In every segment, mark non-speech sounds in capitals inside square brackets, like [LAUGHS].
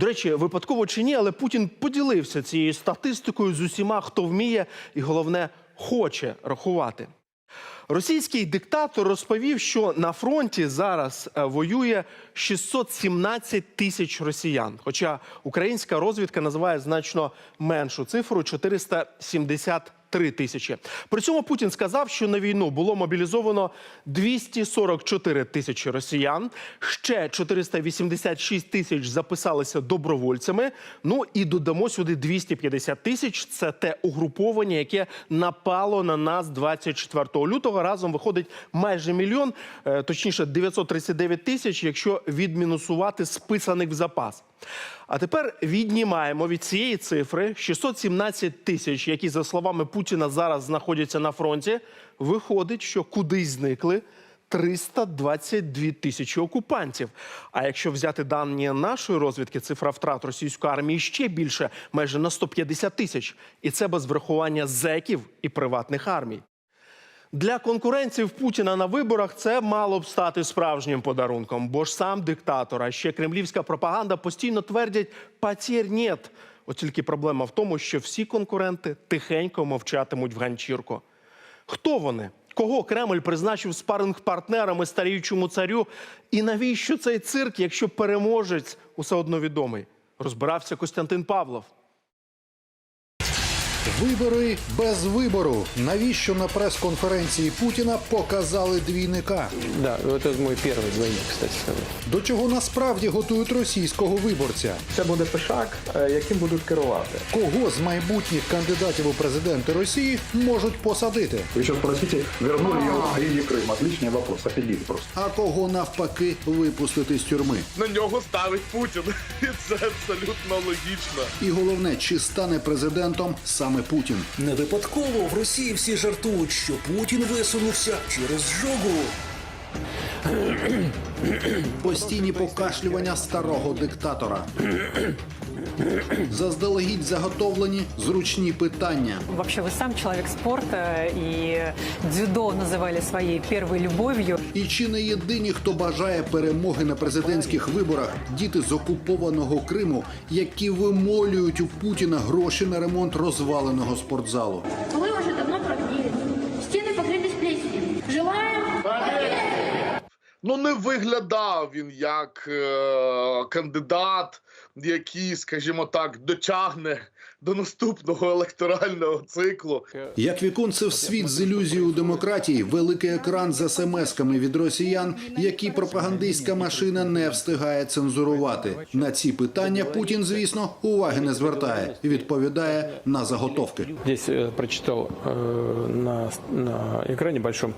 До речі, випадково чи ні, але Путін поділився цією статистикою з усіма, хто вміє і головне хоче рахувати. Російський диктатор розповів, що на фронті зараз е, воює 617 тисяч росіян. Хоча українська розвідка називає значно меншу цифру 473 тисячі. При цьому Путін сказав, що на війну було мобілізовано 244 тисячі росіян. Ще 486 тисяч записалися добровольцями. Ну і додамо сюди 250 тисяч. Це те угруповання, яке напало на нас 24 лютого. Разом виходить майже мільйон, е, точніше 939 тисяч, якщо відмінусувати списаних в запас. А тепер віднімаємо від цієї цифри 617 тисяч, які, за словами Путіна, зараз знаходяться на фронті. Виходить, що кудись зникли 322 тисячі окупантів. А якщо взяти дані нашої розвідки, цифра втрат російської армії ще більше, майже на 150 тисяч. І це без врахування зеків і приватних армій. Для конкуренців Путіна на виборах це мало б стати справжнім подарунком, бо ж сам диктатор, а ще кремлівська пропаганда постійно твердять «патір нет». От тільки проблема в тому, що всі конкуренти тихенько мовчатимуть в ганчірку. Хто вони? Кого Кремль призначив спаринг-партнерами старіючому царю? І навіщо цей цирк, якщо переможець усе одно відомий? Розбирався Костянтин Павлов. Вибори без вибору. Навіщо на прес-конференції Путіна показали двійника? Да, это мой первый двойник, кстати сказать. До чого насправді готують російського виборця? Це буде пишак, е, яким будуть керувати. Кого з майбутніх кандидатів у президенти Росії можуть посадити? Вы еще спросите, вернули ли Украине Крым? Отличный вопрос, офигеть просто. А кого навпаки випустити з тюрми? на нього ставить Путін. [LAUGHS] І це абсолютно логічно. І головне, чи стане президентом Саме Путін? Не випадково в Росії всі жартують, що Путін висунувся через жогу. Постійні покашлювання старого диктатора. Заздалегідь заготовлені зручні питання. Вообще вы сам человек спорта, и дзюдо называли своей первой любовью. І чи не єдині, хто бажає перемоги на президентських виборах, діти з окупованого Криму, які вимолюють у Путіна гроші на ремонт розваленого спортзалу. Вы Ну не виглядав він як е, кандидат, який, скажімо так, дотягне до наступного електорального циклу. Як віконце в світ з ілюзією демократії, великий екран з смс-ками від росіян, які пропагандистська машина не встигає цензурувати. На ці питання Путін, звісно, уваги не звертає. Відповідає на заготовки. Здесь э, прочитал э, на, на экране большом,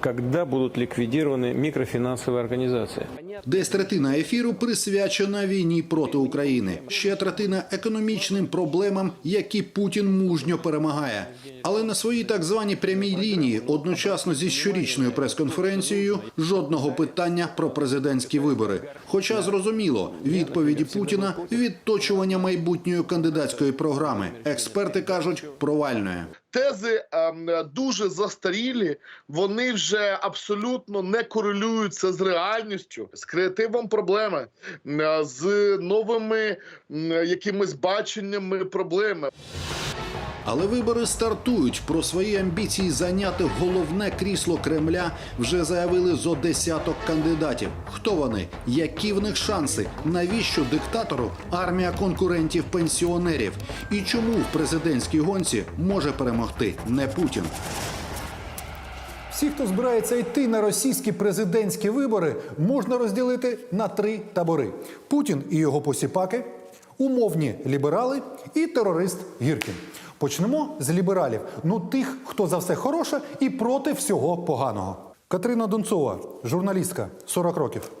когда будут ликвидированы микрофинансовые организации. Десь третина ефіру присвячена війні проти України. Ще третина економічним проблемам, які Путін мужньо перемагає. Але на своїй так званій прямій лінії, одночасно зі щорічною прес-конференцією, жодного питання про президентські вибори. Хоча зрозуміло, відповіді Путіна відточування майбутньої кандидатської програми. Експерти кажуть провальної. Тези ем, дуже застарілі, вони вже абсолютно не корелюються з реальністю, з креативом проблеми, з новими якимись баченнями проблеми. Але вибори стартують. Про свої амбіції зайняти головне крісло Кремля вже заявили зо десяток кандидатів. Хто вони? Які в них шанси? Навіщо диктатору армія конкурентів-пенсіонерів? І чому в президентській гонці може перемогти не Путін? Всі, хто збирається йти на російські президентські вибори, можна розділити на три табори: Путін і його посіпаки, умовні ліберали і терорист Гіркін. Почнемо з лібералів. Ну тих, хто за все хороше і проти всього поганого. Катерина Донцова, журналістка, 40 років.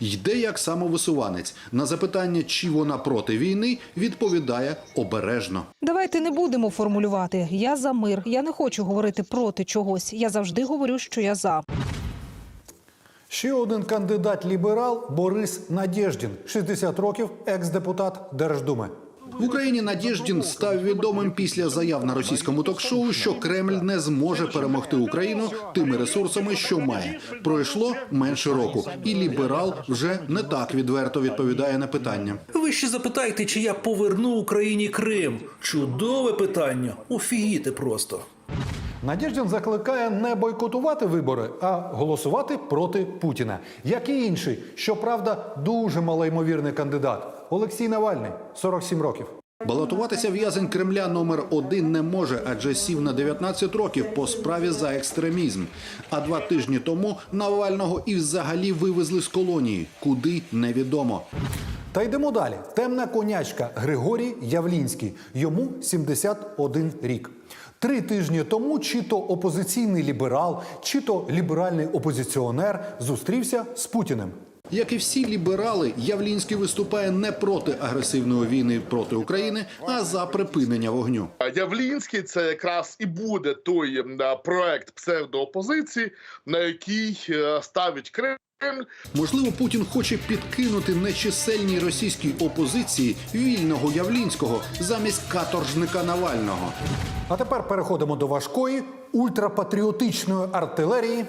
Йде як самовисуванець. На запитання, чи вона проти війни, відповідає обережно. Давайте не будемо формулювати. Я за мир. Я не хочу говорити проти чогось. Я завжди говорю, що я за. Ще один кандидат ліберал Борис Надєждін, 60 років, екс-депутат Держдуми. В Україні Надєждін став відомим після заяв на російському ток-шоу, що Кремль не зможе перемогти Україну тими ресурсами, що має. Пройшло менше року, і ліберал вже не так відверто відповідає на питання. Ви ще запитайте, чи я поверну Україні Крим. Чудове питання. Офігіти просто. Надєждін закликає не бойкотувати вибори, а голосувати проти Путіна, як і інший, щоправда, дуже малоймовірний кандидат Олексій Навальний, 47 років. Балотуватися в'язень Кремля номер один не може, адже сів на 19 років по справі за екстремізм. А два тижні тому Навального і взагалі вивезли з колонії, куди невідомо. Та йдемо далі. Темна конячка Григорій Явлінський. Йому 71 рік. Три тижні тому чи то опозиційний ліберал, чи то ліберальний опозиціонер зустрівся з Путіним. Як і всі ліберали, Явлінський виступає не проти агресивної війни проти України, а за припинення вогню. А Явлінський це якраз і буде той проект псевдоопозиції, на який е, ставить Кремль. Можливо, Путін хоче підкинути нечисельній російській опозиції вільного Явлінського замість каторжника Навального. А тепер переходимо до важкої ультрапатріотичної артилерії.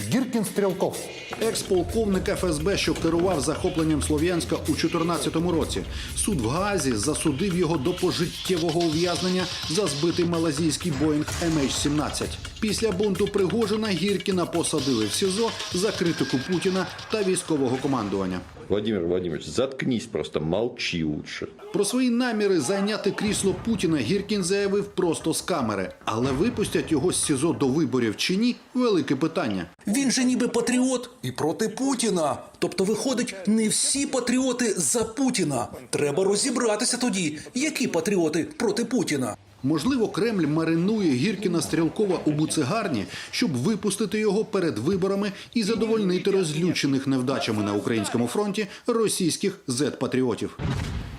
Гіркін Стрілков. Екс-полковник ФСБ, що керував захопленням Слов'янська у 2014 році. Суд в Гаазі засудив його до пожиттєвого ув'язнення за збитий малазійський Боїнг MH17. Після бунту Пригожина Гіркіна посадили в СІЗО за критику Путіна та військового командування. Владимир Владимирович, заткнись просто, молчи лучше. Про свої наміри зайняти крісло Путіна Гіркін заявив просто з камери. Але випустять його з СІЗО до виборів чи ні велике питання. Він же ніби патріот і проти Путіна. Тобто, виходить, не всі патріоти за Путіна. Треба розібратися тоді, які патріоти проти Путіна. Можливо, Кремль маринує Гіркіна Стрілкова у буцегарні, щоб випустити його перед виборами і задовольнити розлючених невдачами на українському фронті російських зет-патріотів.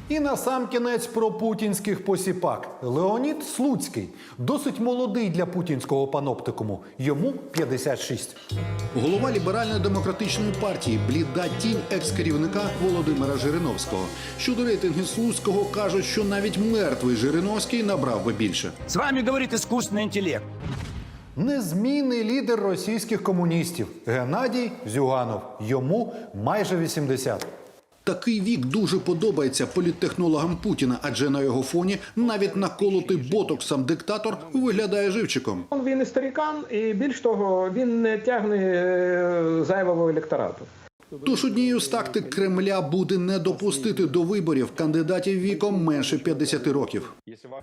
І на сам кінець про путінських посіпак. Леонід Слуцький, досить молодий для путінського паноптикуму. Йому 56. Голова ліберально-демократичної партії, бліда тінь екс-керівника Володимира Жириновського. Щодо рейтингів Слуцького кажуть, що навіть мертвий Жириновський набрав би більше. С вами говорит искусственный интеллект. Незмінний лідер російських комуністів Геннадій Зюганов. Йому майже 80. Такий вік дуже подобається політтехнологам Путіна, адже на його фоні навіть наколотий ботоксом диктатор виглядає живчиком. Він і старікан, і більш того, він не тягне е, зайвого електорату. Тож однією з тактик Кремля буде не допустити до виборів кандидатів віком менше 50 років.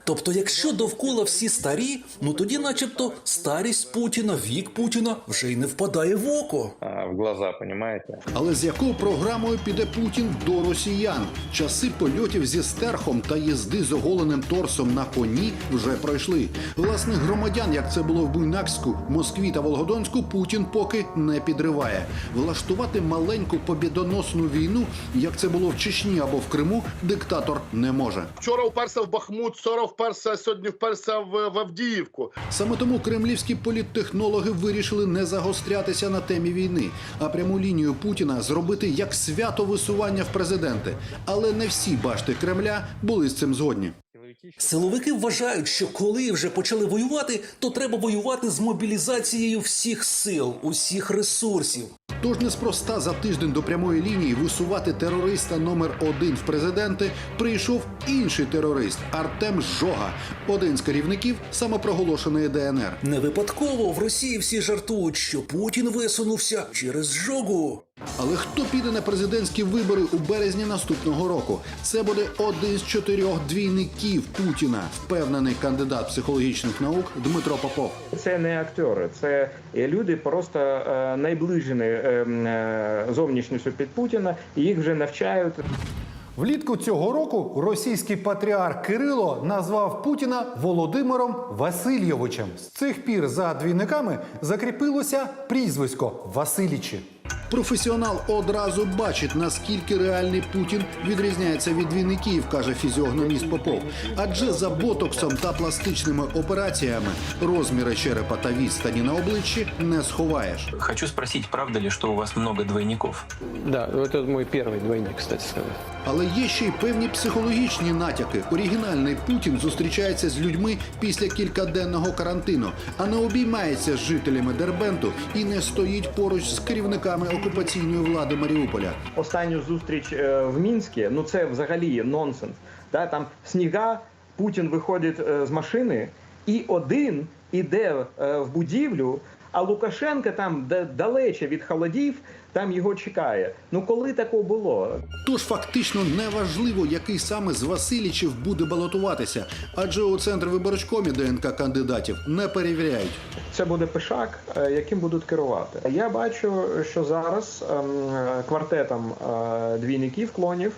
Тобто, якщо довкола всі старі, ну тоді, начебто, старість Путіна, вік Путіна вже й не впадає в око. в глаза, понимаете? Але з якою програмою піде Путін до росіян? Часи польотів зі стерхом та їзди з оголеним торсом на коні вже пройшли. Власних громадян, як це було в Буйнакську, Москві та Волгодонську, Путін поки не підриває. Влаштувати маленьку побідоносну війну, як це було в Чечні або в Криму, диктатор не може. Вчора вперся в Бахмут, вчора вперся, сьогодні вперся в, в Авдіївку. Саме тому кремлівські політтехнологи вирішили не загострятися на темі війни, а пряму лінію Путіна зробити як свято висування в президенти. Але не всі башти Кремля були з цим згодні. Силовики вважають, що коли вже почали воювати, то треба воювати з мобілізацією всіх сил, усіх ресурсів. Тож неспроста за тиждень до прямої лінії висувати терориста номер один в президенти прийшов інший терорист Артем Жога, один з керівників самопроголошеної ДНР. Не випадково в Росії всі жартують, що Путін висунувся через жогу. Але хто піде на президентські вибори у березні наступного року? Це буде один з чотирьох двійників Путіна, впевнений кандидат психологічних наук Дмитро Попов. Це не актори, це люди просто е, найближені е, е, зовнішністю під Путіна, і їх вже навчають. Влітку цього року російський патріарх Кирило назвав Путіна Володимиром Васильйовичем. З цих пір за двійниками закріпилося прізвисько Василічі. Професіонал одразу бачить, наскільки реальний Путін відрізняється від двійників, каже фізіогноміст Попов. Адже за ботоксом та пластичними операціями розміри черепа та відстані на обличчі не сховаєш. Хочу спросить, правда ли, что у вас много двойников? Да, это мой первый двойник, кстати сказать. Але є ще й певні психологічні натяки. Оригінальний Путін зустрічається з людьми після кількаденного карантину, а не обіймається з жителями Дербенту і не стоїть поруч з керівниками окупаційної влади Маріуполя. Останню зустріч е, в Мінську, ну це взагалі нонсенс. Да, там сніга, Путін виходить е, з машини і один іде е, в будівлю, а Лукашенко там далече від холодів, там його чекає. Ну коли такого було? Тож фактично неважливо, який саме з Васильичів буде балотуватися, адже у центр виборчкомі ДНК кандидатів не перевіряють. Це буде пишак, е, яким будуть керувати. Я бачу, що зараз ем, е, квартетом е, двійників клонів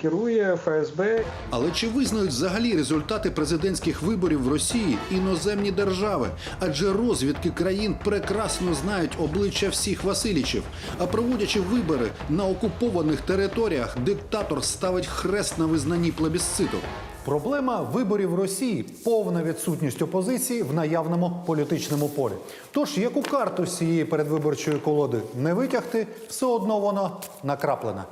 керує ФСБ Але чи визнають взагалі результати президентських виборів в Росії іноземні держави? Адже розвідки країн прекрасно знають обличчя всіх Васильичів. А проводячи вибори на окупованих територіях, диктатор ставить хрест на визнанні плебісциту. Проблема виборів Росії повна відсутність опозиції в наявному політичному полі. Тож яку карту з цієї передвиборчої колоди не витягти, все одно вона накраплена.